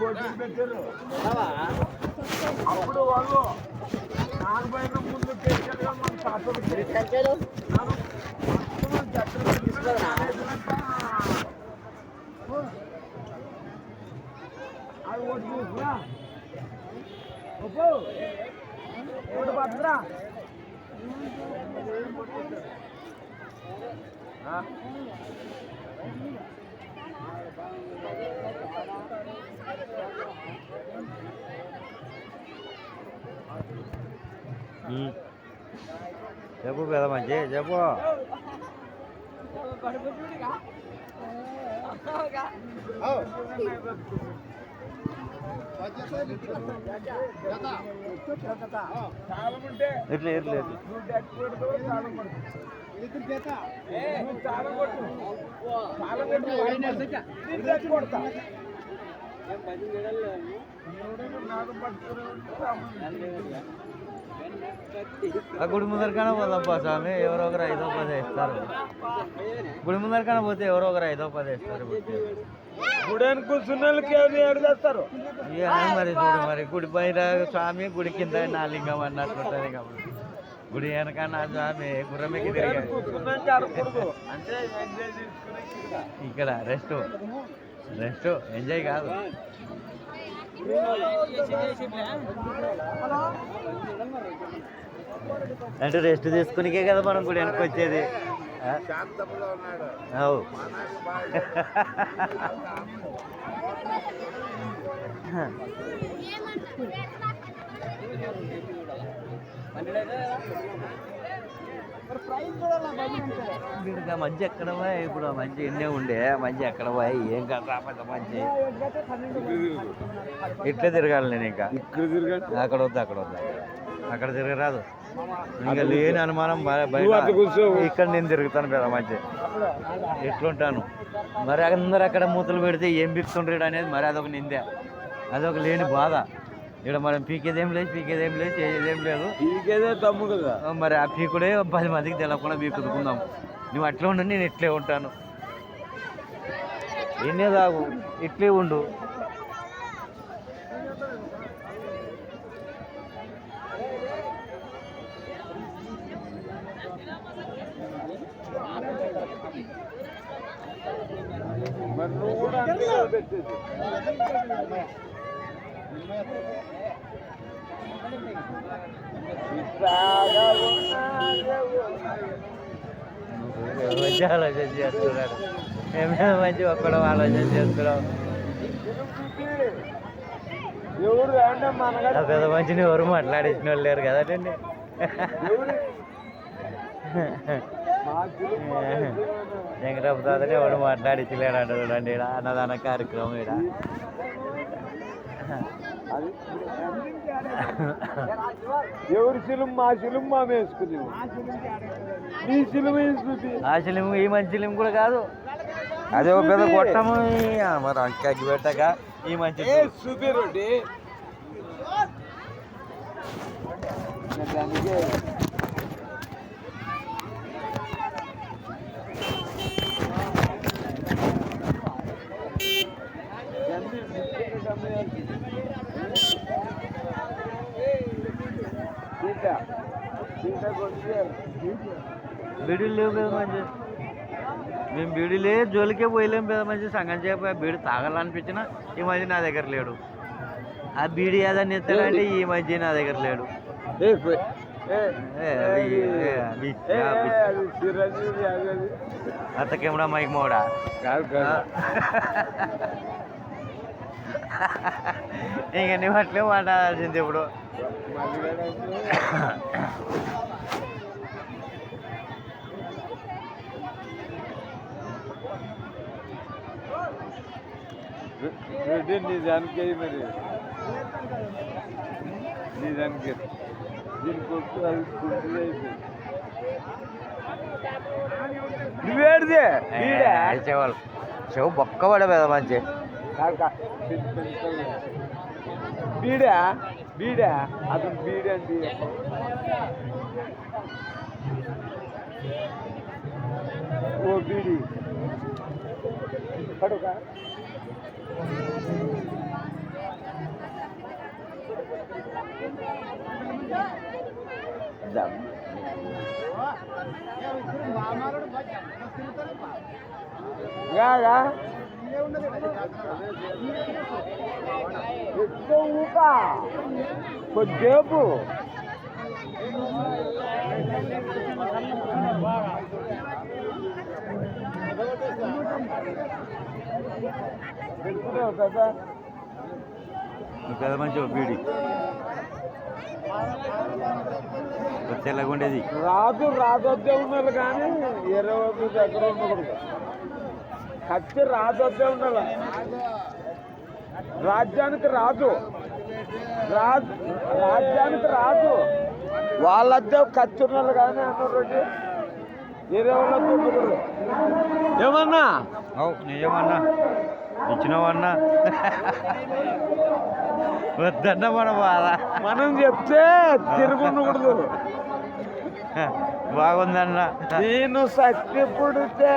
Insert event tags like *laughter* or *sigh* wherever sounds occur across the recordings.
పోటీలు పెట్టారు అప్పుడు వాళ్ళు నాలుగు ముందు కేసులుగా మన తాతలు అది ఓటు చూసుకురా ఓటు పట్టురా చెప్పు పెద్ద మంచి చెప్పు. చాలా ఉంటే ఇట్లా. పట్టుకుని ఆ గుడి ముందరికైనా పోదాంపా స్వామి ఎవరో ఒకరు ఐదో పది ఇస్తారు. గుడి ముందరికైనా పోతే ఎవరో ఒకరు ఐదో పది ఇస్తారు గుడని కూర్చున్న వాళ్ళకి ఏమి ఏడు చేస్తారు? మరి చూడు మరి గుడి పైన స్వామి గుడి కింద నా లింగం అన్నట్టు ఉంటుంది కాబట్టి గుడి వెనక నా స్వామి గుర్రమెక్కి తిరిగాడు. ఇక్కడ రెస్ట్ రెస్ట్ ఎంజాయ్ కాదు. అంటే రెస్ట్ తీసుకునికే కదా మనం గుడి వెనక్కి వచ్చేది. అవు. వీడికి ఆ మంచి ఎక్కడ పోయి ఇప్పుడు ఆ మంచి ఎన్నే ఉండే. ఆ మంచి ఎక్కడ పోయి ఏం కాదు రా పెద్ద మంచి ఇట్లే తిరగాలి నేను ఇంకా. ఇక్కడ తిరగండి అక్కడ వద్దు అక్కడ వద్దు. అక్కడ తిరగరాదు. ఇంకా లేని అనుమానం. ఇక్కడ నేను తిరుగుతాను పెద్ద మంచి. ఎట్లుంటాను? మరి అందరు అక్కడ మూతలు పెడితే ఏం బిక్తుండ్రీడు అనేది మరి అదొక నిందే. అదొక లేని బాధ. ఇక్కడ మనం పీకేదేం లేదు పీకేదేం లేదు చేసేదేం లేదు. పీకేదే తమ్ము కదా. మరి ఆ పీకుడే పది మందికి తెలవకుండా పీకుదుకుందాం. నువ్వు అట్లా ఉండు నేను ఇట్లే ఉంటాను. ఎన్నే తాగు ఇట్లే ఉండు మరి నువ్వు కూడా అంతే కదా పెట్టేది ఇట్లాగా ఉన్నావు. మంచి ఆలోచన చేస్తున్నాడు ఏమైనా మంచి ఒక్కడం ఆలోచన ఆ పెద్ద మంచిని ఎవరు మాట్లాడించిన వాళ్ళు లేరు కదండి. వెంకటప్ప తాతని ఎవడు మాట్లాడించలేడు అంట చూడండి ఈడ అన్నదాన కార్యక్రమం అది ఎవరి శిలం మా శిలం మా వేసుకుంది శిలం వేసుకుంది ఆ శిలిం ఈ మంచి కూడా కాదు. అదే ఒక పెద్ద గొట్టము ఈ- ఆ మరి అంకాకి పెట్టక ఈ మంచి ఏ బీడీలు లేవు కదా మంచి మేము బీడీలే జోలికే పోయలేం కదా మంచి సంగం చేప బీడి తాగాలనిపించిన ఈ మధ్య నా దగ్గర లేడు ఆ బీడీ ఏదైనా ఎత్తాడంటే ఈ మధ్య నా దగ్గర లేడు అత్తకేమడా మైక్ మోడా ఇంక నువ్వు అట్లే మాట్లాడాల్సింది ఇప్పుడు రెడ్డి నిజానికి మరి నిజానికి దీనికి వచ్చి అది గుర్తు అయిపోయింది నువ్వేడిదే చెవాళ్ళు చెవు బొక్క పడే పెద్ద మంచి బీడా బీడా అతను బీడా అంటే ఓ బీడి పడుక చేద్దాం. కాదా? కొద్దిసేపు. కదా మంచి బీడి తెల్లగుండేది. రాజు రాజొద్దే ఉన్నారు కానీ ఇరవై దగ్గర ఉండకూడదు. కత్తి రాజొద్దే ఉండాలి రాజ్యానికి రాజు. రాజు రాజ్యానికి రాజు. వాళ్ళద్దే కత్తి ఉన్నారు కానీ అన్నారు ఇరవై ఉండకూడదు. ఏమన్నా? నిజమన్నా. ఇచ్చినావన్నా? వద్దన్న మన బాధ. మనం చెప్తే తిరుగు ఉండకూడదు బాగుందన్న. నేను సత్తి పుడితే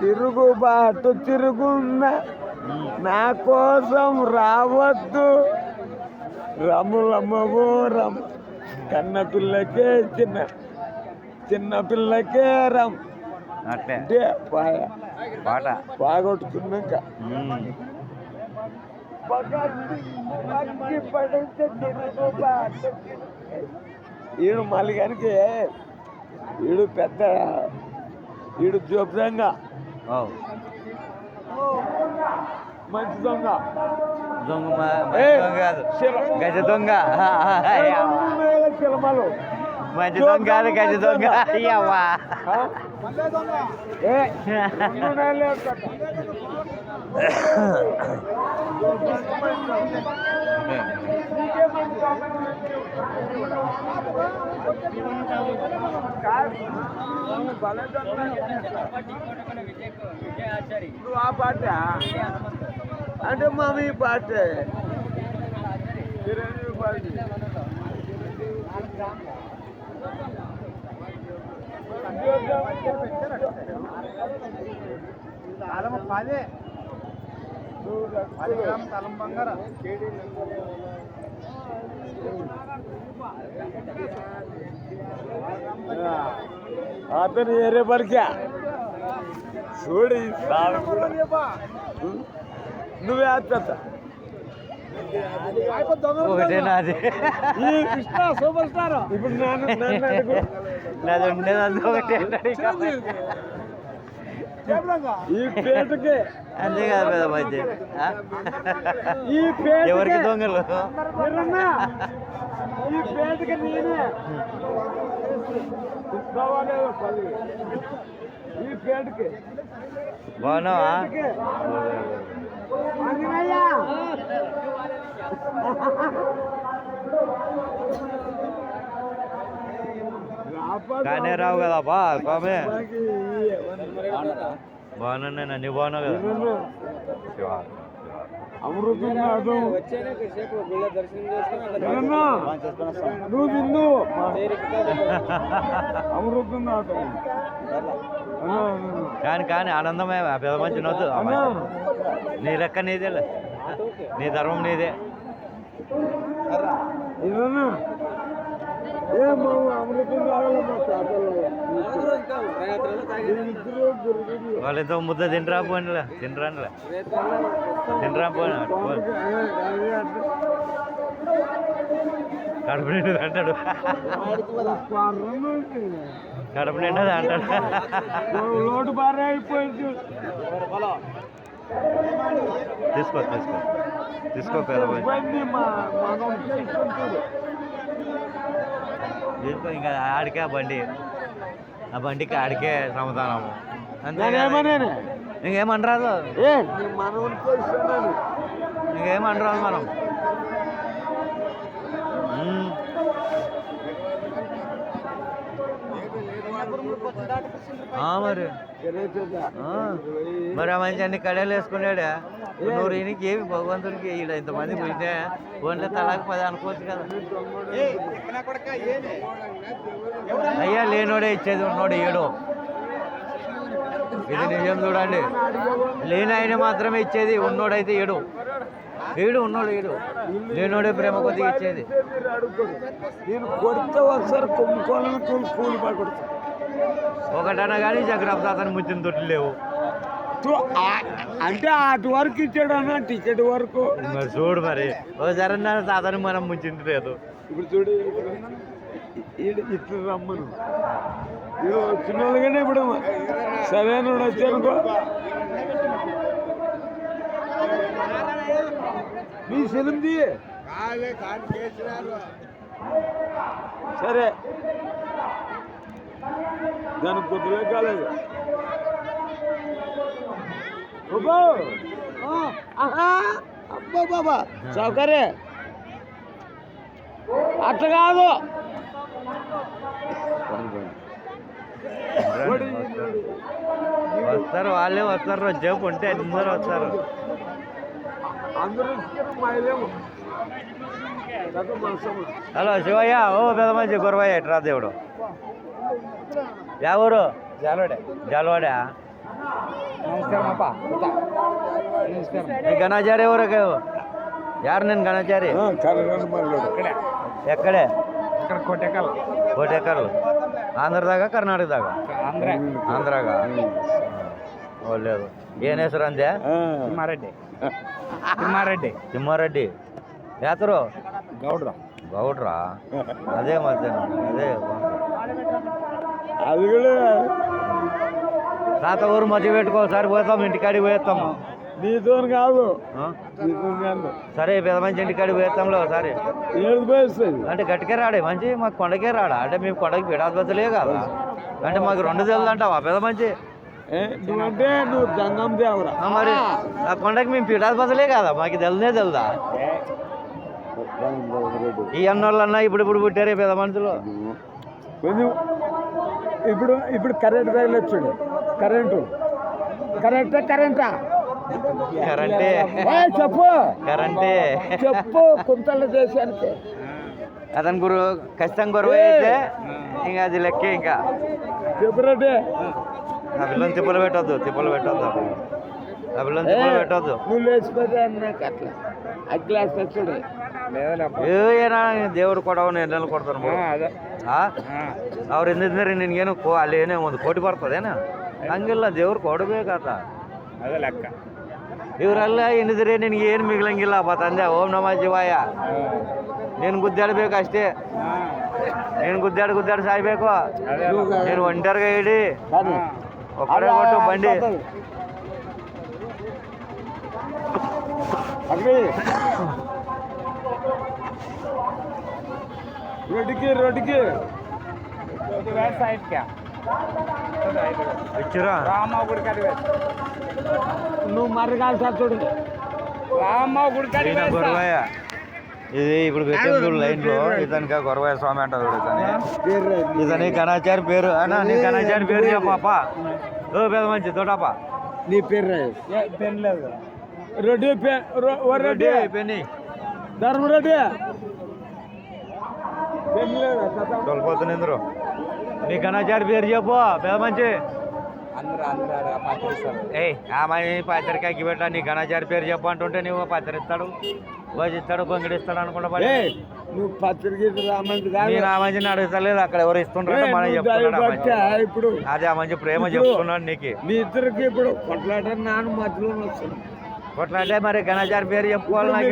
తిరుగుబాటు తిరుగున్న. నా కోసం రావద్దు. రములమ్మవో రమ్ కన్న పిల్లకే చిన్న చిన్న పిల్లకే రమ్ అంటే పాట బాగొట్టుకున్నాక. ఈడు మల్లిగానికి ఈడు పెద్ద ఈడు జోబ్రంగా అవు మంచి దొంగ దొంగ కాదు గజ దొంగ చిలమలు మంచి దొంగ కాదు గజ దొంగ అయ్యవ్వా ఆ? ఏ, రెండు నెలలే కట్ట. నీకే మంచి దొంగ. కాదు, నువ్వు భలే దొంగ. నువ్వు ఆ పాట అంటే మా మీ పాట చిరంజీవి పాట పదే పది. గ్రామ తలం బంగారం. అతను ఏరే పలికా. చూడు. నువ్వే ఆత్త ఒకటే నాది. Krishna super star. ఇప్పుడు. *laughs* నాది ఉండేది అంతా ఒకటే ఈ పేటకి. అంతే కదా పెద్ద పేటకి. ఎవరికి దొంగలు? ఎర్రన్నా, ఈ పేటకి నేనే. తీసుకోవాలో పల్లి. ఈ పేటకి. బాగున్నావా కానీ రావు కదా బా బామే మనకి బాగున్నా నన్ను బాగున్నావు కదా? శివ. నువ్వు తిందు కానీ కానీ ఆనందమే పెద్ద మంచి నవ్వుతు నీ లెక్క నీదే నీ ధర్మం నీదే. ఇదన్నా ఏ మా అమృతం కావాలమ్మా చేపలు ఇద్దరు గురుగురు. వాళ్ళతో ముద్ద తినరా పోనీలా తినరానిలా తినరా పోనీ పోనీ. అదే, అదే అంటే. కడుపు నిండు అంటాడు పర్రను ఉంది. కడుపు నిండది అంటాడు లో- లోటు బాగా అయిపోయింది తీసుకో తీసుకో. తీసుకో పెద్ద మంచి ఇబ్బంది మా మనం చేసుకుంటారు తీసుకో ఇంకా ఆడికే ఆ బండి. ఆ బండికి ఆడికే సమాధానము ఇస్తున్నాను ఇంకేమనరాదు మనం ఉమ్. ఆ మరి. ఆ. మరి ఆ మంచి అన్ని కడలు వేసుకున్నాడా. నూరు ఈయనకి ఏమి భగవంతుడికి ఈడ ఇంతమంది పుట్టినా ఓన్లీ తలాకి పది అనుకోవచ్చు కదా. అయ్యా లేనోడే ఇచ్చేది ఉన్నోడు ఏడు ఇది నిజం చూడండి. లేని ఆయన మాత్రమే ఇచ్చేది ఉన్నోడైతే ఏడు ఏడు ఉన్నాడు ఏడు లేనోడే ప్రేమ కొద్దిగా ఇచ్చేది. నేను కొడితే ఒకసారి కొమ్ముకోవాలని కూలి కూలి ఒకటన కానీ చక్రపు తాతని ముచ్చిన తొట్టి లేవు. అటు అంటే అటు వరకు ఇచ్చాడు అన్న టికెట్ వరకు. చూడు మరి. ఓసారి నా సాధారణ మనం ముంచింది లేదు. ఇప్పుడు చూడు ఇట్లు రమ్మను. వాళ్ళగానే ఇప్పుడు సరైన వచ్చానుకో. నీ సెలింది సరే. దానికి కొద్దిగా కాలేదు. అబ్బో! బాబా! సౌకర్య. అట్లా కాదు. వస్తారు? వాళ్ళే వస్తారు జబ్బు ఉంటే అందరూ వస్తారు. హలో శివయ్య ఓ పెద్ద మంచి గురవయ్య ఎట్రా దేవుడు? ಯಾವೂರು? ಜಾಲವಾಡೆ. ಜಾಲವಾಡೆ. ನಮಸ್ಕಾರಪ್ಪ ನಮಸ್ಕಾರ. ಗಣಾಚಾರಿ ಅವ್ರಾಗ ಯಾರು ನಿನ್ ಗಣಾಚಾರಿ? ಎಕ್ಕಡೆ ಕೋಟೆಕಲ್ ಕೋಟೆಕಲ್ ಆಂಧ್ರದಾಗ ಕರ್ನಾಟಕದಾಗ? ಆಂಧ್ರಾಗ. ಒಳ್ಳೇದು ಏನ್ ಹೆಸರು ಅಂದೆ ತಿಮ್ಮಾರೆಡ್ಡಿ. ತಿಮ್ಮಾರೆಡ್ಡಿ. ತಿಮ್ಮಾರೆಡ್ಡಿ. ಯಾತರು? ಗೌಡ್ರ. ಗೌಡ್ರ? ಅದೇ ಮತ್ತೆ ಅದೇ అది కూడా తాత ఊరు మధ్య పెట్టుకోసారి పోతాం ఇంటికాడికి పోయేస్తాము నీతో కాదు. సరే పెద్ద మంచి ఇంటికాడికి పోయేస్తాంలో పోయిస్తుంది అంటే గట్టికే రాడే మంచి మాకు కొండకే రాడా? అంటే మేము కొండకి పీడాధిపతులే కదా? అంటే మాకు రెండు తెలుదంటావా పెద్ద మంచి నువ్వంటే నువ్వు జంగం దేవరా. మరి ఆ కొండకి మేము పీడాధిపతులే కదా? మాకు తెలుదే? తెలుదా ఈ అన్నోళ్ళన్నా ఇప్పుడు ఇప్పుడు పుట్టారే పెద్ద మనుషులు. ఇప్పుడు ఇప్పుడు కరెంట్ తగిలొచ్చాడు కరెంటు కరెంటా కరెంటా కరెంటే చెప్పు. కరెంటే చెప్పు కుంతలు చేశానికి. అతని గురు ఖచ్చితంగా గురువు అయితే ఇంకా అది లెక్కే ఇంకా. చెప్పురంటే ఆ పిల్లని తిప్పలు పెట్టొద్దు తిప్పలు పెట్టొద్దు. ఆ పిల్లని తిప్పలు పెట్టొద్దు. నువ్వు లేచిపోతే అట్లా తెచ్చుడు. ಏನ ದೇವ್ರು ಕೊಡವನು ಎಲ್ಲೆಲ್ಲ ಕೊಡ್ತಾರ ಅವ್ರು ಹಿಂದಿದ್ರೆ ನಿನ್ಗೇನು ಕೋ ಅಲ್ಲಿ ಏನೇ ಒಂದು ಕೋಟಿ ಬರ್ತದೇನ ಹಂಗಿಲ್ಲ ದೇವ್ರು ಕೊಡ್ಬೇಕಾತ. ಅದ ಲೆಕ್ಕ. ಇವರೆಲ್ಲ ಏನಿದ್ರೆ ನಿನ್ಗೆ ಏನು ಮಿಗ್ಲಂಗಿಲ್ಲ ಬಾ ತಂದೆ ಓಂ ನಮ ಶಿವಾಯ. ನೀನು ಗುದ್ದಾಡ್ಬೇಕು ಅಷ್ಟೇ. ನೀನು ಗುದ್ದಾಡಿ ಗುದ್ದಾಡಿ ಸಾಯ್ಬೇಕು. ನೀನು ಒಂಟರ್ಗ ಇಡಿ. ಒಕ್ಕಡೆ ಬಂಡಿ. ಅಗ್ರಿ అక్కడ రోడ్డుకి రోడ్డుకి. ఇచ్చిరా రామ గుడి కడి నువ్వు మర్రగాలి సార్ చూడు. రామ గుడి కడి ఇది ఇప్పుడు పెట్టింది లైన్లో ఇతనికి గొరవయ్య స్వామి అంటారు ఇతని ఇతని గణాచారి పేరు. అన్నా నీ గణాచారి పేరు చెప్పాప ఓ పెద్ద మంచి తోటాప నీ పేరు పెన్ లేదు రెడ్డి పెన్ రెడ్డి. పెన్ని. ధర్మరెడ్డి తోలిపోతుంది ఇందరు నీ గణాచారి పేరు చెప్పు పెద్ద మంచి అందరూ అందరూ పాత్రిస్తారు. ఏయ్ ఆ మని పత్రికకి పెట్టా నీ గణాచారి పేరు చెప్పు అంటుంటే నువ్వు పత్రిస్తాడు రోజు ఇస్తాడు పొంగిడిస్తాడు అనుకుంటా నువ్వు పత్రిక నేను ఆ అడుగుతలేదు అక్కడ ఎవరు ఇస్తుంటారో మనం చెప్తున్నాడు. ఇప్పుడు అదే ఆ మంచి ప్రేమ చెప్తున్నాడు నీకు. మీ ఇద్దరికి ఇప్పుడు కొట్లాట నాన్న మధ్యలో వస్తుంది కొట్లాటే మరి గణాచారి పేరు చెప్పుకోవాలి నాకు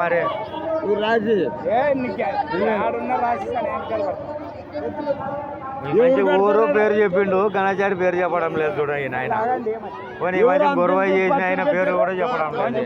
మరి. నువ్వు మంచి ఊరు పేరు చెప్పిండు గణాచారి పేరు చెప్పడం లేదు చూడ ఈయన ఆయన పోనీ ఈ మంచి గొడవ చేసిన ఆయన పేరు కూడా చెప్పడం లేదు.